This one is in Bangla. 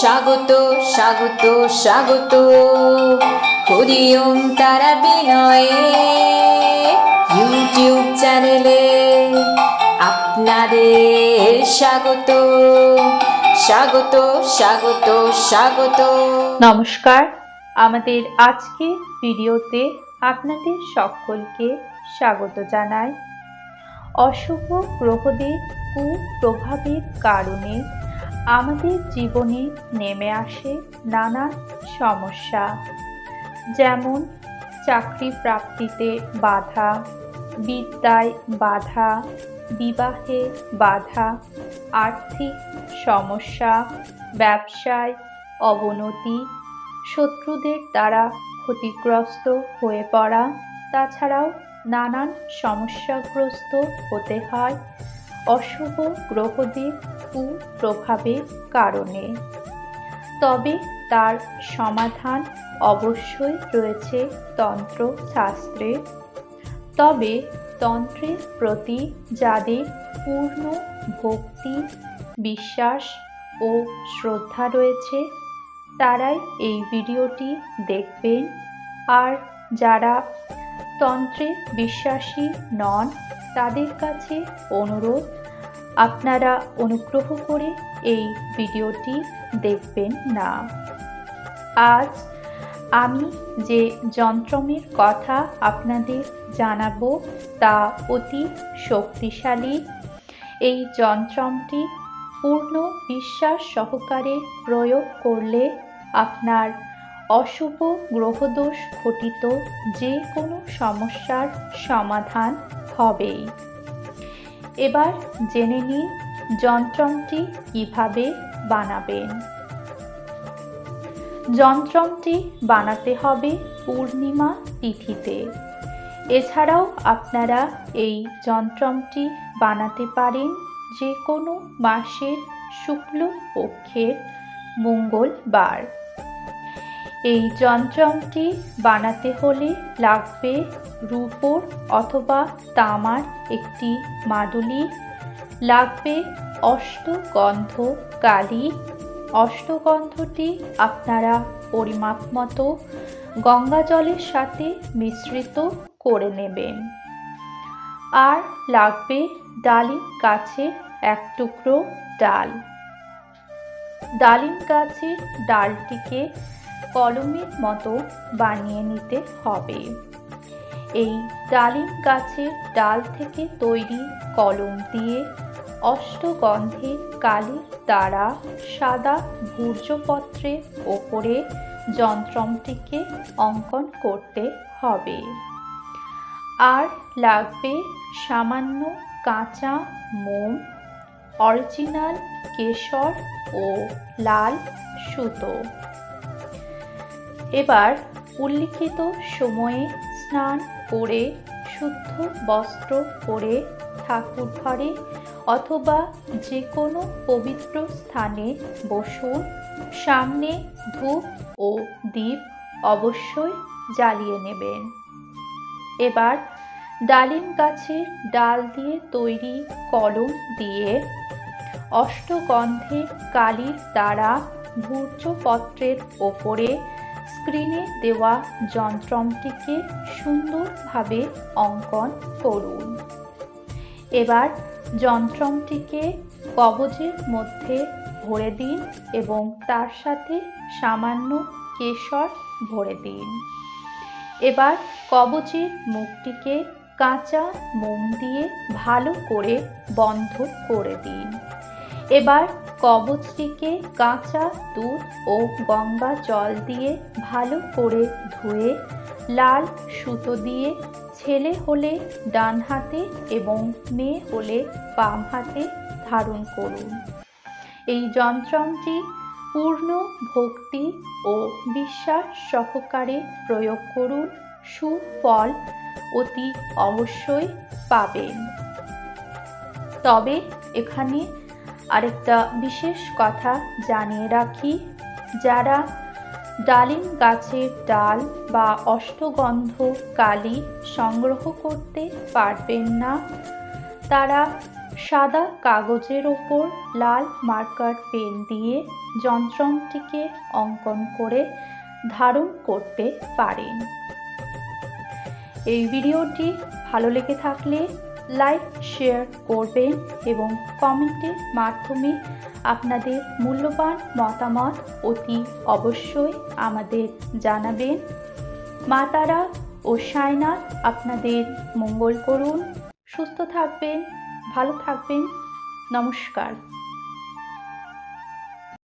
স্বাগত স্বাগত স্বাগত। হরিওম তারা বিনয়ে। ইউটিউব চ্যানেলে আপনাদের স্বাগত। স্বাগত স্বাগত স্বাগত। নমস্কার। আমাদের আজকের ভিডিওতে আপনাদের সকলকে স্বাগত জানাই। অশুভ গ্রহদের কুপ্রভাবের কারণে আমাদের জীবনে নেমে আসে নানান সমস্যা, যেমন চাকরি প্রাপ্তিতে বাধা, বিদ্যায় বাধা, বিবাহে বাধা, আর্থিক সমস্যা, ব্যবসায় অবনতি, শত্রুদের দ্বারা ক্ষতিগ্রস্ত হয়ে পড়া, তাছাড়াও নানান সমস্যাগ্রস্ত হতে হয় অশুভ গ্রহদের কুপ্রভাবের কারণে। তবে তার সমাধান অবশ্যই রয়েছে তন্ত্র শাস্ত্রে তবে তন্ত্রের প্রতি যাদের পূর্ণ ভক্তি, বিশ্বাস ও শ্রদ্ধা রয়েছে, তারাই এই ভিডিওটি দেখবেন। আর যারা তন্ত্রে বিশ্বাসী নন, তাদের কাছে অনুরোধ আপনারা অনুগ্রহ করে এই ভিডিওটি দেখবেন না। আজ আমি যে যন্ত্রমের কথা আপনাদের জানাব তা অতি শক্তিশালী। এই যন্ত্রমটি পূর্ণ বিশ্বাস সহকারে প্রয়োগ করলে আপনার অশুভ গ্রহদোষ ঘটিত যে কোনো সমস্যার সমাধান হবেই। এবার জেনে নিন যন্ত্রমটি কীভাবে বানাবেন। যন্ত্রমটি বানাতে হবে পূর্ণিমা তিথিতে। এছাড়াও আপনারা এই যন্ত্রমটি বানাতে পারেন যে কোনো মাসের শুক্ল পক্ষের মঙ্গলবার। এই যন্ত্রমটি বানাতে হলে লাগবে রূপোর অথবা তামার একটি মাদুলি, লাগবে অষ্টগন্ধ কালি। অষ্টগন্ধটি আপনারা পরিমাপ মতো গঙ্গা জলের সাথে মিশ্রিত করে নেবেন। আর লাগবে ডালিম গাছের এক টুকরো ডাল। ডালিম গাছের ডালটিকে কলমের মতো বানিয়ে নিতে হবে। এই ডালিম গাছের ডাল থেকে তৈরি কলম দিয়ে অষ্টগন্ধের কালির দ্বারা সাদা ভূর্জপত্রের ওপরে যন্ত্রমটিকে অঙ্কন করতে হবে। আর লাগবে সামান্য কাঁচা মোম, অরিজিনাল কেশর ও লাল সুতো। এবার উল্লিখিত সময়ে স্নান করে, শুদ্ধ বস্ত্র পরে ঠাকুর ঘরে অথবা যে কোনো পবিত্র স্থানে বসুন। সামনে ধূপ ও দ্বীপ অবশ্যই জ্বালিয়ে নেবেন। এবার ডালিম গাছের ডাল দিয়ে তৈরি কলম দিয়ে অষ্টগন্ধের কালির দ্বারা ভূর্জপত্রের ওপরে স্ক্রিনে দেওয়া যন্ত্রমটিকে সুন্দরভাবে অঙ্কন করুন। এবার যন্ত্রমটিকে কবজের মধ্যে ভরে দিন এবং তার সাথে সামান্য কেশর ভরে দিন। এবার কবচের মুখটিকে কাঁচা মোম দিয়ে ভালো করে বন্ধ করে দিন। এবার কবচটিকে কাঁচা দুধ ও গঙ্গা জল দিয়ে ভালো করে ধুয়ে, লাল সুতো দিয়ে ছেলে হলে ডান হাতে এবং মেয়ে হলে বাম হাতে ধারণ করুন। এই যন্ত্রমটি পূর্ণ ভক্তি ও বিশ্বাস সহকারে প্রয়োগ করুন, সুফল অতি অবশ্যই পাবেন। তবে এখানে আরেকটা বিশেষ কথা জানিয়ে রাখি, যারা ডালিম গাছের ডাল বা অষ্টগন্ধ কালি সংগ্রহ করতে পারবেন না, তারা সাদা কাগজের ওপর লাল মার্কার পেন দিয়ে যন্ত্রটিকে অঙ্কন করে ধারণ করতে পারেন। এই ভিডিওটি ভালো লেগে থাকলে লাইক, শেয়ার করবেন এবং কমেন্টের মাধ্যমে আপনাদের মূল্যবান মতামত অতি অবশ্যই আমাদের জানাবেন। মাতারা ও সায়নাথ আপনাদের মঙ্গল করুন। সুস্থ থাকবেন, ভালো থাকবেন। নমস্কার।